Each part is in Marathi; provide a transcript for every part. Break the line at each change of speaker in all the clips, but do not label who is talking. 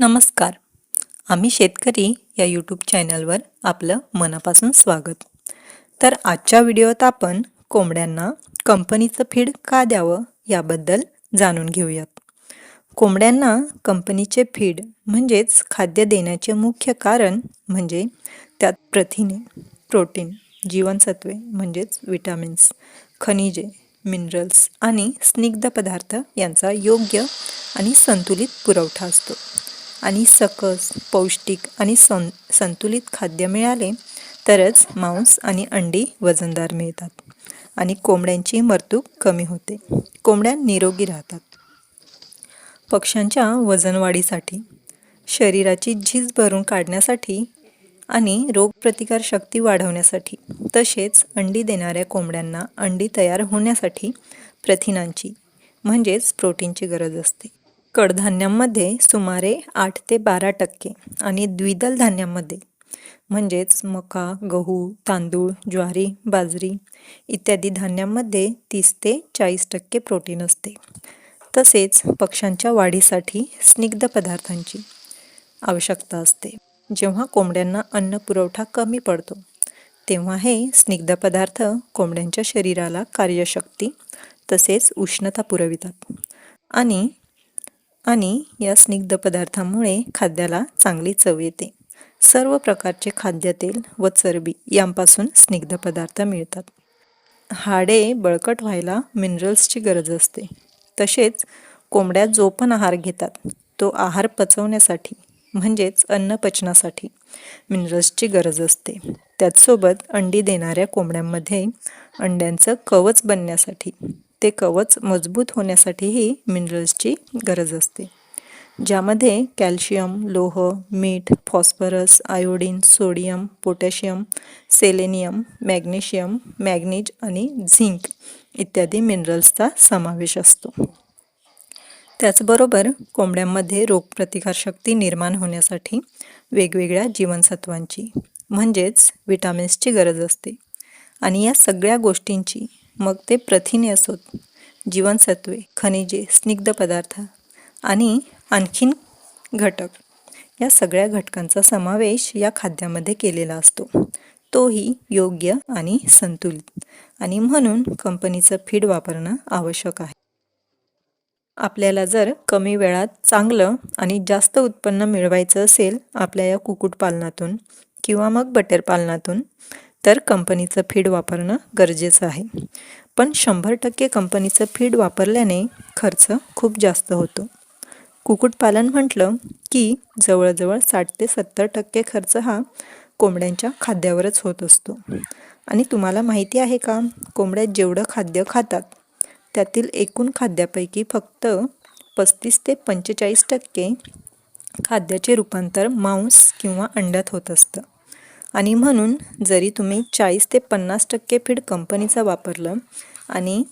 नमस्कार. आम्ही शेतकरी या यूट्यूब चॅनलवर आपलं मनापासून स्वागत. तर आजच्या व्हिडिओत आपण कोंबड्यांना कंपनीचं फीड का द्यावं याबद्दल जाणून घेऊयात. कोंबड्यांना कंपनीचे फीड म्हणजेच खाद्य देण्याचे मुख्य कारण म्हणजे त्यात प्रथिने प्रोटीन जीवनसत्वे म्हणजेच विटामिन्स खनिजे मिनरल्स आणि स्निग्ध पदार्थ यांचा योग्य आणि संतुलित पुरवठा असतो. आणि सकस पौष्टिक आणि सं संतुलित खाद्य मिळाले तरच मांस आणि अंडी वजनदार मिळतात आणि कोंबड्यांची मरतूक कमी होते. कोंबड्या निरोगी राहतात. पक्ष्यांच्या वजनवाढीसाठी शरीराची झीज भरून काढण्यासाठी आणि रोगप्रतिकार शक्ती वाढवण्यासाठी तसेच अंडी देणाऱ्या कोंबड्यांना अंडी तयार होण्यासाठी प्रथिनांची म्हणजेच प्रोटीनची गरज असते. कडधान्यांमध्ये सुमारे आठ ते बारा टक्के आणि द्विदल धान्यांमध्ये म्हणजेच मका गहू तांदूळ ज्वारी बाजरी इत्यादी धान्यांमध्ये तीस ते चाळीस टक्के प्रोटीन असते. तसेच पक्ष्यांच्या वाढीसाठी स्निग्ध पदार्थांची आवश्यकता असते. जेव्हा कोंबड्यांना अन्न पुरवठा कमी पडतो तेव्हा हे स्निग्ध पदार्थ कोंबड्यांच्या शरीराला कार्यशक्ती तसेच उष्णता पुरवितात. आणि आणि या स्निग्ध पदार्थामुळे खाद्याला चांगली चव येते. सर्व प्रकारचे खाद्यतेल व चरबी यांपासून स्निग्ध पदार्थ मिळतात. हाडे बळकट व्हायला मिनरल्सची गरज असते. तसेच कोंबड्या जो पण आहार घेतात तो आहार पचवण्यासाठी म्हणजेच अन्न पचनासाठी मिनरल्सची गरज असते. त्याचसोबत अंडी देणाऱ्या कोंबड्यांमध्ये अंड्यांचं कवच बनण्यासाठी ते कवच मजबूत होण्यासाठीही मिनरल्सची गरज असते. ज्यामध्ये कॅल्शियम लोह मीठ phosphorus iodine sodium potassium selenium magnesium manganese आणि झिंक इत्यादी मिनरल्सचा समावेश असतो. त्याचबरोबर कोंबड्यांमध्ये रोगप्रतिकारशक्ती निर्माण होण्यासाठी वेगवेगळ्या जीवनसत्वांची म्हणजेच विटामिन्सची गरज असते. आणि या सगळ्या गोष्टींची मग ते प्रथिने असोत जीवनसत्वे खनिजे स्निग्ध पदार्थ आणि आणखीन घटक. या सगळ्या घटकांचा समावेश या खाद्यामध्ये केलेला असतो. तोही योग्य आणि संतुलित आणि म्हणून कंपनीचं फीड वापरणं आवश्यक आहे. आपल्याला जर कमी वेळात चांगलं आणि जास्त उत्पन्न मिळवायचं असेल आपल्या या कुक्कुटपालनातून किंवा मग बटर पालनातून तर कंपनीचं फीड वापरणं गरजेचं आहे. पण शंभर टक्के कंपनीचं फीड वापरल्याने खर्च खूप जास्त होतो. कुक्कुटपालन म्हटलं की जवळजवळ साठ ते सत्तर टक्के खर्च हा कोंबड्यांच्या खाद्यावरच होत असतो. आणि तुम्हाला माहिती आहे का कोंबड्या जेवढं खाद्य खातात त्यातील एकूण खाद्यापैकी फक्त पस्तीस ते पंचेचाळीस टक्के खाद्याचे रूपांतर मांस किंवा अंड्यात होत असतं. आणि म्हणून जरी तुम्ही चाळीस ते पन्नास टक्के फीड कंपनीचं वापरलं आणि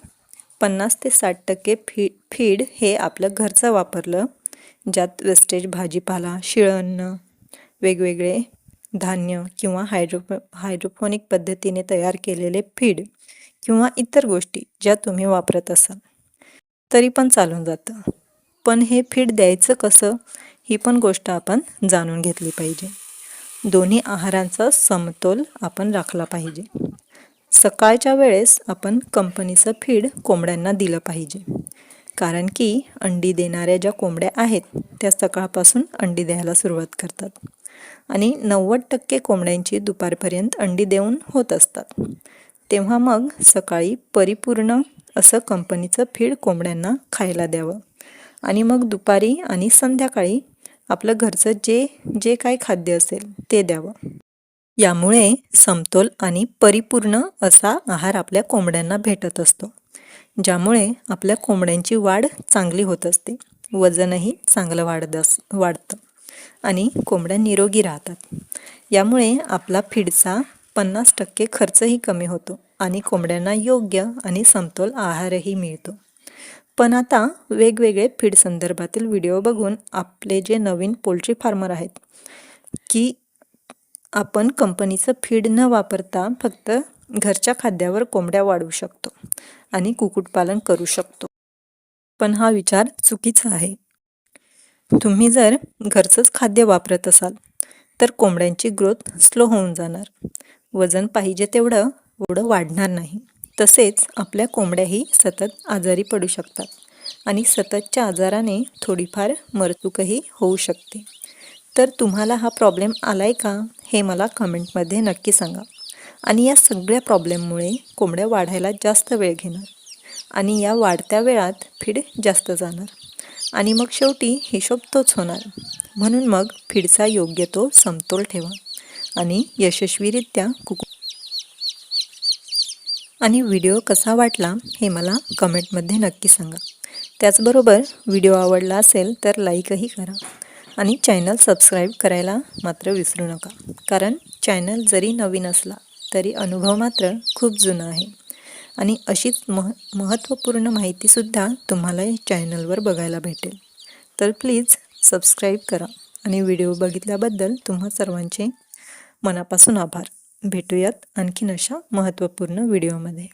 पन्नास ते साठ टक्के फी फीड हे आपलं घरचं वापरलं ज्यात वेस्टेज भाजीपाला शिळअन्न वेगवेगळे धान्य किंवा हायड्रो हायड्रोफोनिक पद्धतीने तयार केलेले फीड किंवा इतर गोष्टी ज्या तुम्ही वापरत असाल तरी पण चालून जातं. पण हे फीड द्यायचं कसं ही पण गोष्ट आपण जाणून घेतली पाहिजे. दोन्ही आहारांचा समतोल आपण राखला पाहिजे. सकाळच्या वेळेस आपण कंपनीचं फीड कोंबड्यांना दिलं पाहिजे. कारण की अंडी देणाऱ्या ज्या कोंबड्या आहेत त्या सकाळपासून अंडी द्यायला सुरुवात करतात. आणि नव्वद टक्के कोंबड्यांची दुपारपर्यंत अंडी देऊन होत असतात. तेव्हा मग सकाळी परिपूर्ण असं कंपनीचं फीड कोंबड्यांना खायला द्यावं. आणि मग दुपारी आणि संध्याकाळी आपलं घरचं जे जे काय खाद्य असेल ते द्यावं. यामुळे समतोल आणि परिपूर्ण असा आहार आपल्या कोंबड्यांना भेटत असतो ज्यामुळे आपल्या कोंबड्यांची वाढ चांगली होत असते. वजनही चांगलं वाढत अस वाढतं आणि कोंबड्या निरोगी राहतात. यामुळे आपला फीडचा पन्नास टक्के खर्चही कमी होतो आणि कोंबड्यांना योग्य आणि समतोल आहारही मिळतो. पण आता वेगवेगळे फीड संदर्भातील व्हिडिओ बघून आपले जे नवीन पोल्ट्री फार्मर आहेत की आपण कंपनीचं फीड न वापरता फक्त घरच्या खाद्यावर कोंबड्या वाढवू शकतो आणि कुक्कुटपालन करू शकतो. पण हा विचार चुकीचा आहे. तुम्ही जर घरचंच खाद्य वापरत असाल तर कोंबड्यांची ग्रोथ स्लो होऊन जाणार. वजन पाहिजे तेवढं एवढं वाढणार नाही. तसेच आपल्या कोंबड्याही सतत आजारी पडू शकतात आणि सततच्या आजाराने थोडीफार मरतूकही होऊ शकते. तर तुम्हाला हा प्रॉब्लेम आला आहे का? हे मला कमेंटमध्ये नक्की सांगा. आणि या सगळ्या प्रॉब्लेममुळे कोंबड्या वाढायला जास्त वेळ घेणार आणि या वाढत्या वेळात फीड जास्त जाणार आणि मग शेवटी हिशोब तोच होणार. म्हणून मग फीडचा योग्य तो समतोल ठेवा आणि यशस्वीरित्या कुकू आणि व्हिडिओ कसा वाटला हे मला कमेंटमध्ये नक्की सांगा. त्याचबरोबर व्हिडिओ आवडला असेल तर लाईकही करा आणि चॅनल सबस्क्राईब करायला मात्र विसरू नका. कारण चॅनल जरी नवीन असला तरी अनुभव मात्र खूप जुना आहे. आणि अशीच मह महत्त्वपूर्ण माहितीसुद्धा तुम्हाला या चॅनलवर बघायला भेटेल. तर प्लीज सबस्क्राईब करा आणि व्हिडिओ बघितल्याबद्दल तुम्हा सर्वांचे मनापासून आभार. भेटूयात आणखीन अशा महत्त्वपूर्ण व्हिडिओमध्ये.